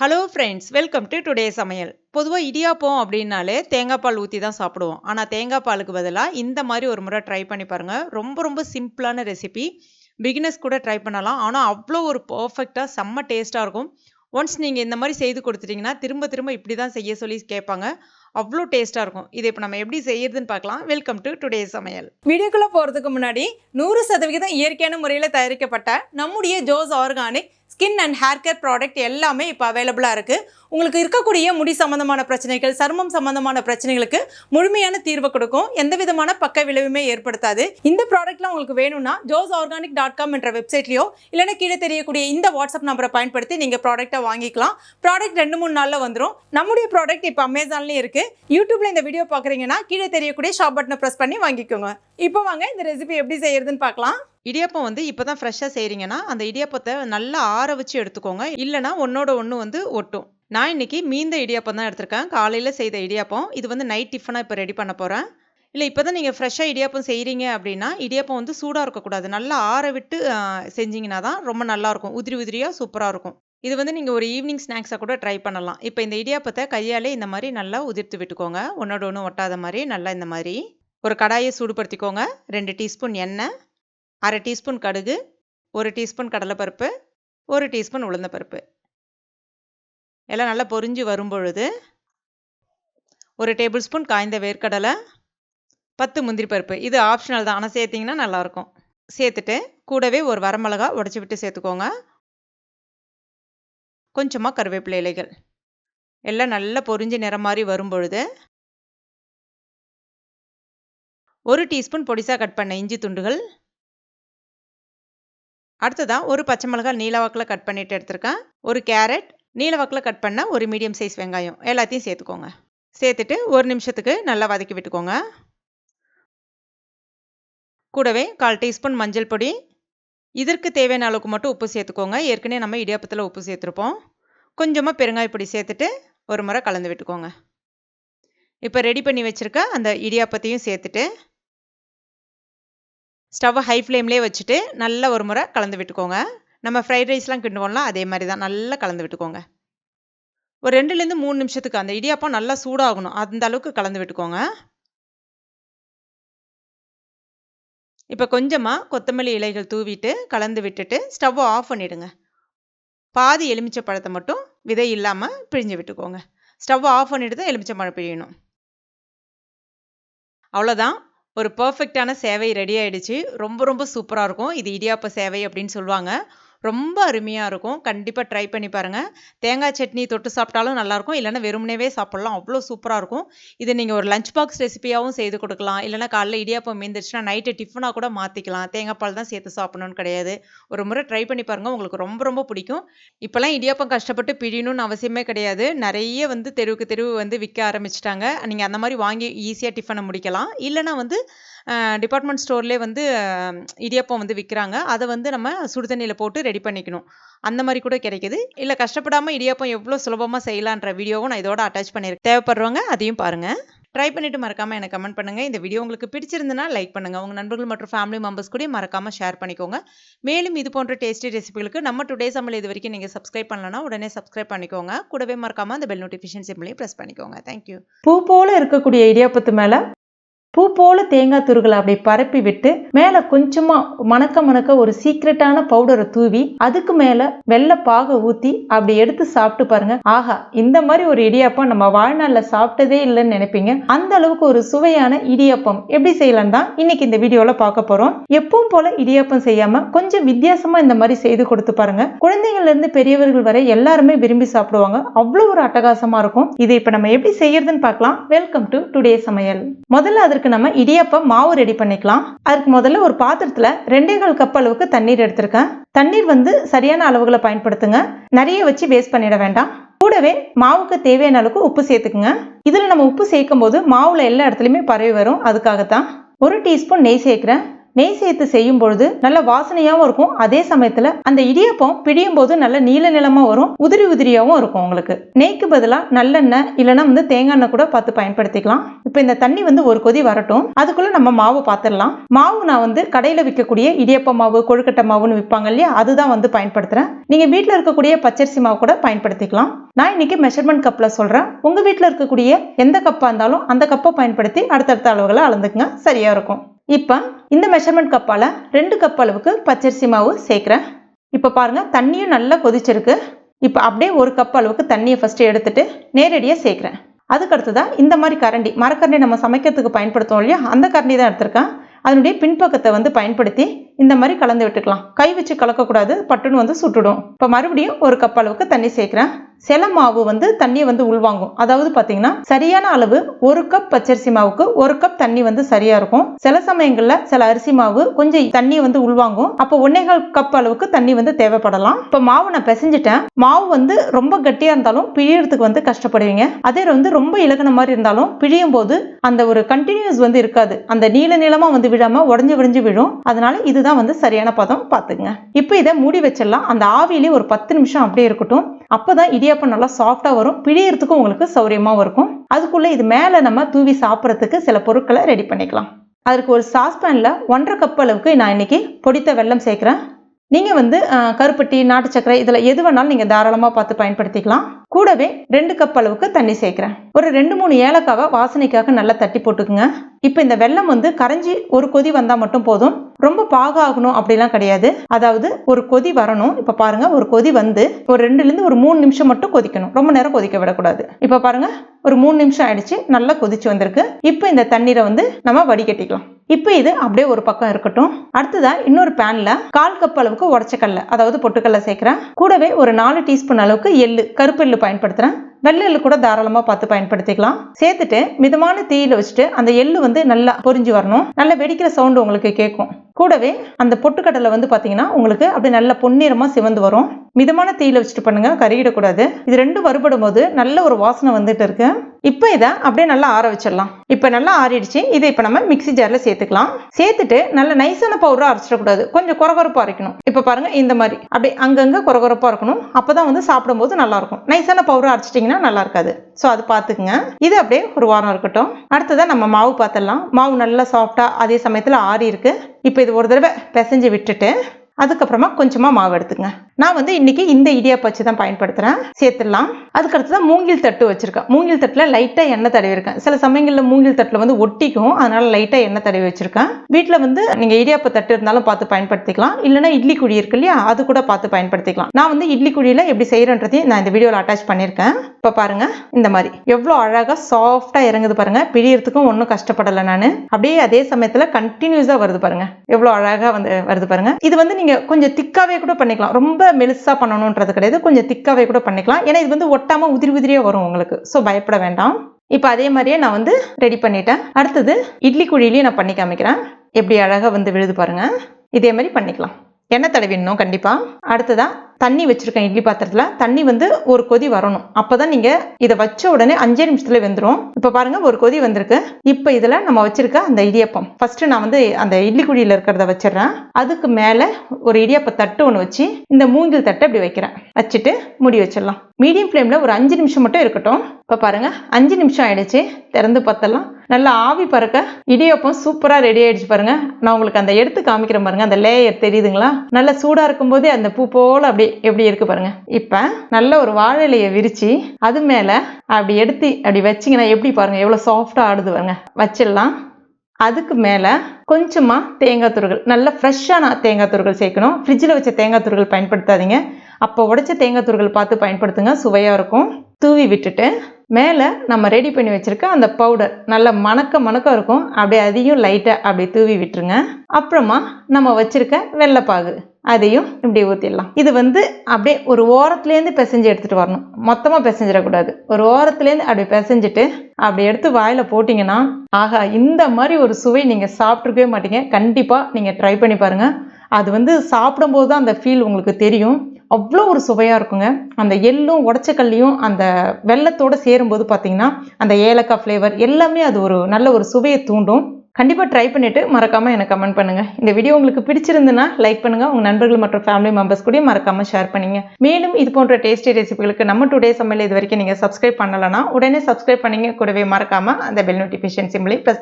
Hello friends welcome to today சமையல். பொதுவாக இடியாப்பம் அப்படின்னாலே தேங்காய் பால் ஊற்றி தான் சாப்பிடுவோம். ஆனால் தேங்காய் பாலுக்கு பதிலாக இந்த மாதிரி ஒரு முறை ட்ரை பண்ணி பாருங்கள் ரொம்ப ரொம்ப சிம்பிளான ரெசிபி பிகினர்ஸ் கூட ட்ரை பண்ணலாம். ஆனால் அவ்வளோ ஒரு பர்ஃபெக்டாக செம்ம டேஸ்ட்டாக இருக்கும். ஒன்ஸ் நீங்கள் இந்த மாதிரி செய்து கொடுத்துட்டிங்கன்னா திரும்ப திரும்ப இப்படி தான் செய்ய சொல்லி கேட்பாங்க. அவ்வளோ டேஸ்ட்டாக இருக்கும். இதை இப்போ நம்ம எப்படி செய்யறதுன்னு பார்க்கலாம். வெல்கம் டு டுடே சமையல். வீடியோக்குள்ளே போகிறதுக்கு முன்னாடி நூறு சதவிகிதம் இயற்கையான முறையில் தயாரிக்கப்பட்ட நம்முடைய Jose organic skin and hair care product எல்லாமே இப்போ அவைலபிளாக இருக்குது உங்களுக்கு இருக்கக்கூடிய முடி சம்மந்தமான பிரச்சனைகள் சருமம் சம்மந்தமான பிரச்சனைகளுக்கு முழுமையான தீர்வு கொடுக்கும். எந்த விதமான பக்க விளைவுமே ஏற்படுத்தாது. இந்த ப்ராடக்ட்லாம் உங்களுக்கு வேணும்னா ஜோஸ் ஆர்கானிக் டாட் காம் என்ற வெப்சைட்லையோ இல்லைன்னா கீழே தெரியக்கூடிய இந்த வாட்ஸ்அப் நம்பரை பயன்படுத்தி நீங்கள் ப்ராடக்ட்டை வாங்கிக்கலாம். ப்ராடக்ட் ரெண்டு மூணு நாளில் வந்துடும் நம்முடைய ப்ராடக்ட் இப்போ அமேசான்லேயும் இருக்குது யூடியூப்பில் இந்த வீடியோ பார்க்குறீங்கன்னா கீழே தெரியக்கூடிய ஷாப் பட்டனை ப்ரெஸ் பண்ணி வாங்கிக்கோங்க. இப்போ வாங்க இந்த ரெசிபி எப்படி செய்யறதுன்னு பார்க்கலாம். இடியாப்பம் வந்து இப்போ தான் ஃப்ரெஷ்ஷாக செய்கிறீங்கன்னா அந்த இடியாப்பத்தை நல்லா ஆற வச்சு எடுத்துக்கோங்க. இல்லைனா ஒன்றோட ஒன்று வந்து ஒட்டும். நான் இன்னைக்கு மீந்த இடியாப்பம் தான் எடுத்திருக்கேன். காலையில் செய்த இடியாப்பம். இது வந்து நைட் டிஃபனாக இப்போ ரெடி பண்ண போகிறேன் இல்லை இப்போ தான் நீங்கள் ஃப்ரெஷ்ஷாக இடியாப்பம் செய்கிறீங்க அப்படின்னா இடியாப்பம் வந்து சூடாக இருக்கக்கூடாது. நல்லா ஆற விட்டு செஞ்சிங்கன்னா செஞ்சீங்கன்னா தான் ரொம்ப நல்லாயிருக்கும் உதிரி உதிரியாக சூப்பராக இருக்கும். இது வந்து நீங்கள் ஒரு ஈவினிங் ஸ்நாக்ஸாக கூட ட்ரை பண்ணலாம். இப்போ இந்த இடியாப்பத்தை கையாலே இந்த மாதிரி நல்லா உதிர்த்து விட்டுக்கோங்க. ஒன்றோட ஒன்று ஒட்டாத மாதிரி நல்லா இந்த மாதிரி. ஒரு கடாயை சூடுபடுத்திக்கோங்க. ரெண்டு டீஸ்பூன் எண்ணெய். அரை டீஸ்பூன் கடுகு ஒரு டீஸ்பூன் கடலைப்பருப்பு ஒரு டீஸ்பூன் உளுந்தப்பருப்பு. எல்லாம் நல்லா பொரிஞ்சு வரும் பொழுது ஒரு டேபிள் ஸ்பூன் காய்ந்த வேர்க்கடலை பத்து முந்திரி பருப்பு. இது ஆப்ஷனல் தான். ஆனால் சேர்த்திங்கன்னா நல்லாயிருக்கும். சேர்த்துட்டு கூடவே ஒரு வரமிளகா உடச்சி விட்டு சேர்த்துக்கோங்க. கொஞ்சமாக கருவேப்பிலை இலைகள். எல்லாம் நல்லா பொரிஞ்சு நிறம் மாதிரி வரும் பொழுது ஒரு டீஸ்பூன் பொடிசாக கட் பண்ண இஞ்சி துண்டுகள் அடுத்ததான் ஒரு பச்சை மிளகாய் நீலவாக்கில் கட் பண்ணிட்டு எடுத்திருக்கேன். ஒரு கேரட் நீலவாக்கில் கட் பண்ண ஒரு மீடியம் சைஸ் வெங்காயம். எல்லாத்தையும் சேர்த்துக்கோங்க. சேர்த்துட்டு ஒரு நிமிஷத்துக்கு நல்லா வதக்கி விட்டுக்கோங்க. கூடவே கால் டீஸ்பூன் மஞ்சள் பொடி. இதற்கு தேவையான அளவுக்கு மட்டும் உப்பு சேர்த்துக்கோங்க. ஏற்கனவே நம்ம இடியாப்பத்தில் உப்பு சேர்த்துருப்போம். கொஞ்சமாக பெருங்காய பொடி சேர்த்துட்டு ஒரு முறை கலந்து விட்டுக்கோங்க. இப்போ ரெடி பண்ணி வச்சுருக்க அந்த இடியாப்பத்தையும் சேர்த்துட்டு ஸ்டவ்வை ஹை ஃப்ளேம்லேயே வச்சுட்டு நல்லா ஒரு முறை கலந்து விட்டுக்கோங்க. நம்ம ஃப்ரைட் ரைஸ்லாம் கிண்டுவோம்ல அதே மாதிரி தான். நல்லா கலந்து விட்டுக்கோங்க. ஒரு ரெண்டுலேருந்து மூணு நிமிஷத்துக்கு அந்த இடியாப்பம் நல்லா சூடாகணும். அந்த அளவுக்கு கலந்து விட்டுக்கோங்க. இப்போ கொஞ்சமாக கொத்தமல்லி இலைகள் தூவிட்டு கலந்து விட்டுட்டு ஸ்டவ்வை ஆஃப் பண்ணிவிடுங்க பாதி எலுமிச்சை பழத்தை மட்டும் விதை இல்லாமல் பிழிஞ்சு விட்டுக்கோங்க. ஸ்டவ்வை ஆஃப் பண்ணிவிட்டு தான் எலுமிச்சை பழம் பிழியணும். அவ்வளோதான் ஒரு பர்ஃபெக்டான சேவை ரெடி ஆயிடுச்சு. ரொம்ப ரொம்ப சூப்பராக இருக்கும். இது இடியாப்ப சேவை அப்படின்னு சொல்லுவாங்க. ரொம்ப அருமையாக இருக்கும். கண்டிப்பாக ட்ரை பண்ணி பாருங்கள் தேங்காய் சட்னி தொட்டு சாப்பிட்டாலும் நல்லாயிருக்கும். இல்லைன்னா வெறுமனவே சாப்பிட்லாம். அவ்வளோ சூப்பராக இருக்கும். இது நீங்கள் ஒரு லஞ்ச் பாக்ஸ் ரெசிபியாகவும் செய்து கொடுக்கலாம். இல்லைன்னா காலைல இடியாப்பம் மீந்துச்சுன்னா நைட்டு டிஃபனாக கூட மாற்றிக்கலாம் தேங்காய் பால் தான் சேர்த்து சாப்பிடணும்னு கிடையாது. ஒரு முறை ட்ரை பண்ணி பாருங்கள் உங்களுக்கு ரொம்ப ரொம்ப பிடிக்கும். இப்போல்லாம் இடியாப்பம் கஷ்டப்பட்டு பிழியணும்னு அவசியமே கிடையாது. நிறைய வந்து தெருவுக்கு தெருவு வந்து விற்க ஆரம்பிச்சிட்டாங்க. நீங்கள் அந்த மாதிரி வாங்கி ஈஸியாக டிஃபனை முடிக்கலாம். இல்லைனா வந்து டிபார்ட்மெண்ட் ஸ்டோர்லேயே வந்து இடியப்பம் வந்து விற்கிறாங்க அதை வந்து நம்ம சுடுதண்ணியில் போட்டு ரெடி பண்ணிக்கணும். அந்த மாதிரி கூட கிடைக்குது. இல்லை கஷ்டப்படாமல் இடியாப்பம் எவ்வளோ சுலபமாக செய்யலான்ற வீடியோவும் நான் இதோட அட்டாச் பண்ணியிருக்கேன் தேவைப்படுறவங்க அதையும் பாருங்கள் ட்ரை பண்ணிவிட்டு மறக்காமல் எனக்கு கமெண்ட் பண்ணுங்கள் இந்த வீடியோ உங்களுக்கு பிடிச்சிருந்தனா லைக் பண்ணுங்கள் உங்கள் நண்பர்கள் மற்றும் ஃபேமிலி மெம்பர்ஸ் கூட மறக்காமல் ஷேர் பண்ணிக்கோங்க. மேலும் இது போன்ற டேஸ்டி ரெசிபிகளுக்கு நம்ம டுடே சமையல் இது வரைக்கும் நீங்கள் சப்ஸ்கிரைப் பண்ணலன்னா உடனே சப்ஸ்கிரைப் பண்ணிக்கோங்க. கூடவே மறக்காமல் அந்த பெல் நோட்டிஃபிகேஷன் சிம்பிளையும் ப்ரெஸ் பண்ணிக்கோங்க. தேங்க்யூ பூ போல இருக்கக்கூடிய இடியாப்பத்து மேலே பூ போல தேங்காய் துருகளை அப்படி பரப்பி விட்டு மேலே கொஞ்சமா மணக்க மணக்க ஒரு சீக்ரெட்டான பவுடரை தூவி அதுக்கு மேலே வெள்ளை பாக ஊற்றி அப்படி எடுத்து சாப்பிட்டு பாருங்க. ஆஹா இந்த மாதிரி ஒரு இடியாப்பம் நம்ம வாழ்நாளில் சாப்பிட்டதே இல்லைன்னு நினைப்பீங்க. அந்த அளவுக்கு ஒரு சுவையான இடியாப்பம். எப்படி செய்யலாம் தான் இன்னைக்கு இந்த வீடியோவில் பார்க்க போகிறோம் எப்பவும் போல இடியாப்பம் செய்யாம கொஞ்சம் வித்தியாசமா இந்த மாதிரி செய்து கொடுத்து பாருங்க. குழந்தைங்கள்லேருந்து பெரியவர்கள் வரை எல்லாருமே விரும்பி சாப்பிடுவாங்க. அவ்வளோ ஒரு அட்டகாசமா இருக்கும். இதை இப்போ நம்ம எப்படி செய்யறதுன்னு பார்க்கலாம். வெல்கம் டு டுடே சமையல். முதல்ல அதற்கு நம்ம இடியப்பம் மாவு ரெடி பண்ணிக்கலாம். அதுக்கு முதல்ல ஒரு பாத்திரத்துல ரெண்டே கால் கப் அளவுக்கு தண்ணீர் எடுத்திருக்கேன். தண்ணீர் வந்து சரியான அளவுகளை பயன்படுத்துங்க. நிறைய வச்சு வேஸ்ட் பண்ணிட வேண்டாம். கூடவே மாவுக்கு தேவையான அளவுக்கு உப்பு சேர்த்துக்குங்க. இதில் நம்ம உப்பு சேர்க்கும் போது மாவுல எல்லா இடத்துலையுமே பரவி வரும். அதுக்காகத்தான். ஒரு டீஸ்பூன் நெய் சேர்க்குறேன். நெய் சேர்த்து செய்யும் பொழுது நல்ல வாசனையாகவும் இருக்கும். அதே சமயத்தில் அந்த இடியப்பம் பிடியும் போது நல்ல நீல நிலமாக வரும். உதிரி உதிரியாகவும் இருக்கும் உங்களுக்கு. நெய்க்கு பதிலாக நல்லெண்ணெய் இல்லைன்னா வந்து தேங்காய் எண்ணெய் கூட பார்த்து பயன்படுத்திக்கலாம். இப்போ இந்த தண்ணி வந்து ஒரு கொதி வரட்டும். அதுக்குள்ளே நம்ம மாவு பார்த்துடலாம் மாவு நான் வந்து கடையில் விற்கக்கூடிய இடியப்ப மாவு கொழுக்கட்டை மாவுன்னு விற்பாங்க இல்லையா? அதுதான் வந்து பயன்படுத்துகிறேன் நீங்கள் வீட்டில் இருக்கக்கூடிய பச்சரிசி மாவு கூட பயன்படுத்திக்கலாம். நான் இன்னைக்கு மெஷர்மெண்ட் கப்பில் சொல்கிறேன் உங்கள் வீட்டில் இருக்கக்கூடிய எந்த கப்பாக இருந்தாலும் அந்த கப்பை பயன்படுத்தி அடுத்தடுத்த அளவுகளை அளந்துக்குங்க. சரியாக இருக்கும். இப்போ இந்த மெஷர்மெண்ட் கப்பால் ரெண்டு கப் அளவுக்கு பச்சரிசி மாவு சேர்க்குறேன். இப்போ பாருங்கள் தண்ணியும் நல்லா கொதிச்சிருக்கு. இப்போ அப்படியே ஒரு கப் அளவுக்கு தண்ணியை ஃபஸ்ட்டு எடுத்துட்டு நேரடியாக சேர்க்குறேன். அதுக்கு அடுத்ததாக இந்த மாதிரி கரண்டி மரக்கரண்டி நம்ம சமைக்கிறதுக்கு பயன்படுத்துவோம் இல்லையா? அந்த கரண்டி தான் எடுத்திருக்கேன். அதனுடைய பின்பக்கத்தை வந்து பயன்படுத்தி இந்த மாதிரி கலந்து விட்டுக்கலாம். கை வச்சு கலக்கக்கூடாது பட்டுன்னு வந்து சுட்டுடும். இப்போ மறுபடியும் ஒரு கப் அளவுக்கு தண்ணி சேர்க்குறேன். சில மாவு வந்து தண்ணியை வந்து உள்வாங்கும். அதாவது பார்த்தீங்கன்னா சரியான அளவு ஒரு கப் பச்சரிசி மாவுக்கு ஒரு கப் தண்ணி வந்து சரியா இருக்கும். சில சமயங்களில் சில அரிசி மாவு கொஞ்சம் தண்ணி வந்து உள்வாங்கும். அப்போ ஒன்னேகால் கப் அளவுக்கு தண்ணி வந்து தேவைப்படலாம். இப்போ மாவு நான் பிசைஞ்சிட்டேன். மாவு வந்து ரொம்ப கட்டியாக இருந்தாலும் பிழியறதுக்கு வந்து கஷ்டப்படுவீங்க. அதே வந்து ரொம்ப இலகுன மாதிரி இருந்தாலும் பிழியும் போது அந்த ஒரு கண்டினியூஸ் வந்து இருக்காது. அந்த நீள நீளமாக வந்து விழாம உடஞ்சி உடஞ்சி விழும். அதனால இதுதான் வந்து சரியான பதம். பார்த்துக்குங்க. இப்போ இதை மூடி வச்சிடலாம். அந்த ஆவியிலே ஒரு பத்து நிமிஷம் அப்படியே இருக்கட்டும். அப்பதான் இடியாப்பம் நல்லா சாஃப்டாக வரும். பிழியறதுக்கும் உங்களுக்கு சௌரியமாவும் இருக்கும். அதுக்குள்ளே இது மேல நம்ம தூவி சாப்பிட்றதுக்கு சில பொருட்களை ரெடி பண்ணிக்கலாம். அதற்கு ஒரு சாஸ்பேன்ல ஒன்றரை கப் அளவுக்கு நான் இன்னைக்கு பொடித்த வெல்லம் சேர்க்குறேன். நீங்கள் வந்து கருப்பட்டி நாட்டு சர்க்கரை இதில் எது வேணாலும் நீங்கள் தாராளமாக பார்த்து பயன்படுத்திக்கலாம். கூடவே ரெண்டு கப் அளவுக்கு தண்ணி சேர்க்குறேன். ஒரு ரெண்டு மூணு ஏலக்காவை வாசனைக்காக நல்லா தட்டி போட்டுக்குங்க. இப்போ இந்த வெல்லம் வந்து கரைஞ்சி ஒரு கொதி வந்தால் மட்டும் போதும். ரொம்ப பாக ஆகணும் அப்படிலாம் கிடையாது. அதாவது ஒரு கொதி வரணும். இப்போ பாருங்க ஒரு கொதி வந்து ஒரு ரெண்டுலேருந்து ஒரு மூணு நிமிஷம் மட்டும் கொதிக்கணும். ரொம்ப நேரம் கொதிக்க விடக்கூடாது. இப்போ பாருங்க ஒரு மூணு நிமிஷம் ஆயிடுச்சு. நல்லா கொதிச்சு வந்திருக்கு. இப்போ இந்த தண்ணீரை வந்து நம்ம வடிகட்டிக்கலாம். இப்போ இது அப்படியே ஒரு பக்கம் இருக்கட்டும். அடுத்ததா இன்னொரு பேன்ல கால் கப் அளவுக்கு உடச்சக்கல்ல அதாவது பொட்டுக்கல்ல சேர்க்கிறேன். கூடவே ஒரு நாலு டீஸ்பூன் அளவுக்கு எள்ளு கருப்பு பயன்படுத்துகிறேன் பயன்படுத்துறேன். வெள்ளை எள்ளு கூட தாராளமா பார்த்து பயன்படுத்திக்கலாம். சேர்த்துட்டு மிதமான தீயில வச்சுட்டு அந்த எள்ளு வந்து நல்லா பொரிஞ்சு வரணும். நல்லா வெடிக்கிற சவுண்ட் உங்களுக்கு கேட்கும். கூடவே அந்த பொட்டுக்கடலை வந்து பார்த்தீங்கன்னா உங்களுக்கு அப்படியே நல்ல பொன்னிறமாக சிவந்து வரும். மிதமான தீயில வச்சுட்டு பண்ணுங்க கருகிடக்கூடாது. இது ரெண்டும் வறுபடும் போது நல்ல ஒரு வாசனை வந்துட்டு இருக்கு. இப்போ இதை அப்படியே நல்லா ஆற வச்சிடலாம். இப்போ நல்லா ஆறிடுச்சு. இதை இப்போ நம்ம மிக்ஸி ஜாரில் சேர்த்துக்கலாம். சேர்த்துட்டு நல்ல நைஸான பவுடராக அரைச்சிடக்கூடாது. கொஞ்சம் குறகுறப்பாக அரைக்கணும். இப்போ பாருங்க இந்த மாதிரி. அப்படியே அங்கங்கே குறகுறப்பாக இருக்கணும். அப்போ தான் வந்து சாப்பிடும்போது நல்லா இருக்கும் நைஸான பவுடராக அரைச்சிட்டிங்கன்னா நல்லா இருக்காது ஸோ அது பார்த்துக்குங்க இது அப்படியே ஒரு வாரம் இருக்கட்டும். அடுத்ததாக நம்ம மாவு பார்த்துடலாம் மாவு நல்லா சாஃப்டாக அதே சமயத்தில் ஆறி இருக்குது இப்போ இது ஒரு தடவை பிசைஞ்சு விட்டுட்டு அதுக்கப்புறமா கொஞ்சமாக மாவு எடுத்துங்க நான் வந்து இன்னைக்கு இந்த இடியாப்பம் வச்சு தான் பயன்படுத்துகிறேன் சேர்த்துடலாம். அதுக்கு அடுத்ததான் மூங்கில் தட்டு வச்சுருக்கேன். மூங்கில் தட்டில் லைட்டாக எண்ணெய் தடவி இருக்கேன். சில சமயங்களில் மூங்கில் தட்டில் வந்து ஒட்டிக்கும். அதனால் லைட்டாக எண்ணெய் தடவி வச்சுருக்கேன். வீட்டில் வந்து நீங்கள் இடியாப்ப தட்டு இருந்தாலும் பார்த்து பயன்படுத்திக்கலாம். இல்லைன்னா இட்லி குழி இருக்கு இல்லையா அது கூட பார்த்து பயன்படுத்திக்கலாம். நான் வந்து இட்லி குழியில் எப்படி செய்கிறேன்றதையும் நான் இந்த வீடியோவில் அட்டாச் பண்ணியிருக்கேன். இப்போ பாருங்கள் இந்த மாதிரி. எவ்வளோ அழகாக சாஃப்டாக இறங்குது பாருங்கள் பிழியறதுக்கும் ஒன்றும் கஷ்டப்படலை நான். அப்படியே அதே சமயத்தில் கண்டினியூஸாக வருது பாருங்கள் எவ்வளோ அழகாக வந்து வருது பாருங்கள் இது வந்து நீங்கள் கொஞ்சம் திக்காகவே கூட பண்ணிக்கலாம். ரொம்ப மெலுசாக பண்ணணுன்றது கிடையாது. கொஞ்சம் திக்காவே கூட பண்ணிக்கலாம். ஏன்னா இது வந்து ஒட்டாமல் உதிரி உதிரியாக வரும் உங்களுக்கு. ஸோ பயப்பட வேண்டாம். இப்போ அதே மாதிரியே நான் வந்து ரெடி பண்ணிட்டேன். அடுத்தது இட்லி குழியிலையும் நான் பண்ணி காமிக்கிறேன். எப்படி அழகாக வந்து விழுது பாருங்க. இதே மாதிரி பண்ணிக்கலாம். எண்ணெய் தடவிடணும் கண்டிப்பாக அடுத்ததாக தண்ணி வச்சுருக்கேன் இட்லி பாத்திரத்தில். தண்ணி வந்து ஒரு கொதி வரணும். அப்போ தான் நீங்கள் இதை வச்ச உடனே அஞ்சே நிமிஷத்தில் வெந்துடும் இப்போ பாருங்கள் ஒரு கொதி வந்திருக்கு. இப்போ இதில் நம்ம வச்சுருக்க அந்த இடியப்பம். ஃபஸ்ட்டு நான் வந்து அந்த இட்லி குழியில் இருக்கிறத வச்சிடுறேன். அதுக்கு மேலே ஒரு இடியப்ப தட்டு ஒன்று வச்சு இந்த மூங்கில் தட்டை இப்படி வைக்கிறேன். வச்சுட்டு மூடி வச்சிடலாம். மீடியம் ஃப்ளேமில் ஒரு அஞ்சு நிமிஷம் மட்டும் இருக்கட்டும். இப்போ பாருங்க அஞ்சு நிமிஷம் ஆயிடுச்சு. திறந்து பார்த்தலாம் நல்லா ஆவி பறக்க இடியப்பம் சூப்பராக ரெடி ஆயிடுச்சு பாருங்க. நான் உங்களுக்கு அந்த எடுத்து காமிக்கிறேன் பாருங்க. அந்த லேயர் தெரியுதுங்களா? நல்லா சூடாக இருக்கும்போதே அந்த பூ போல் அப்படி எப்படி இருக்கு பாருங்க. இப்போ நல்ல ஒரு வாழை இலையை விரிச்சு அது மேலே அப்படி எடுத்து அப்படி வச்சிங்கன்னா எப்படி பாருங்க? எவ்வளோ சாஃப்டாக ஆடுது பாருங்க. வச்சிடலாம். அதுக்கு மேலே கொஞ்சமாக தேங்காய் துருகள் நல்ல ஃப்ரெஷ்ஷான தேங்காய் துருகள் சேர்க்கணும். ஃப்ரிட்ஜில் வச்ச தேங்காய் துருகள் பயன்படுத்தாதீங்க. அப்போ உடைச்ச தேங்காய் துருகள் பார்த்து பயன்படுத்துங்க சுவையாக இருக்கும். தூவி விட்டுட்டு மேலே நம்ம ரெடி பண்ணி வச்சுருக்க அந்த பவுடர் நல்ல மணக்க மணக்க இருக்கும். அப்படியே அதையும் லைட்டாக அப்படி தூவி விட்டுருங்க. அப்புறமா நம்ம வச்சுருக்க வெள்ளைப்பாகு அதையும் இப்படி ஊற்றிடலாம் இது வந்து அப்படியே ஒரு ஓரத்துலேருந்து பிசைஞ்சு எடுத்துகிட்டு வரணும். மொத்தமாக பிசைஞ்சிடக்கூடாது. ஒரு ஓரத்துலேருந்து அப்படி பிசைஞ்சிட்டு அப்படி எடுத்து வாயில் போட்டிங்கன்னா ஆகா இந்த மாதிரி ஒரு சுவை நீங்கள் சாப்பிட்ருக்கவே மாட்டீங்க. கண்டிப்பாக நீங்கள் ட்ரை பண்ணி பாருங்கள் அது வந்து சாப்பிடும்போது தான் அந்த ஃபீல் உங்களுக்கு தெரியும். அவ்வளோ ஒரு சுவையாக இருக்குங்க. அந்த எள்ளும் உடச்சக்கல்லையும் அந்த வெள்ளத்தோடு சேரும்போது பார்த்தீங்கன்னா அந்த ஏலக்காய் ஃப்ளேவர் எல்லாமே அது ஒரு நல்ல ஒரு சுவையை தூண்டும். கண்டிப்பாக ட்ரை பண்ணிவிட்டு மறக்காமல் எனக்கு கமெண்ட் பண்ணுங்கள் இந்த வீடியோ உங்களுக்கு பிடிச்சிருந்துன்னா லைக் பண்ணுங்கள் உங்கள் நண்பர்கள் மற்றும் ஃபேமிலி மெம்பர்ஸ் கூட மறக்காமல் ஷேர் பண்ணிங்க. மேலும் இது போன்ற டேஸ்டி ரெசிபிகளுக்கு நம்ம டுடே சமையல் இது வரைக்கும் நீங்கள் சப்ஸ்கிரைப் பண்ணலைன்னா உடனே சப்ஸ்கிரைப் பண்ணிங்க. கூடவே மறக்காமல் அந்த பெல் நோட்டிஃபிகேஷன் சிம்பிளை ப்ரெஸ்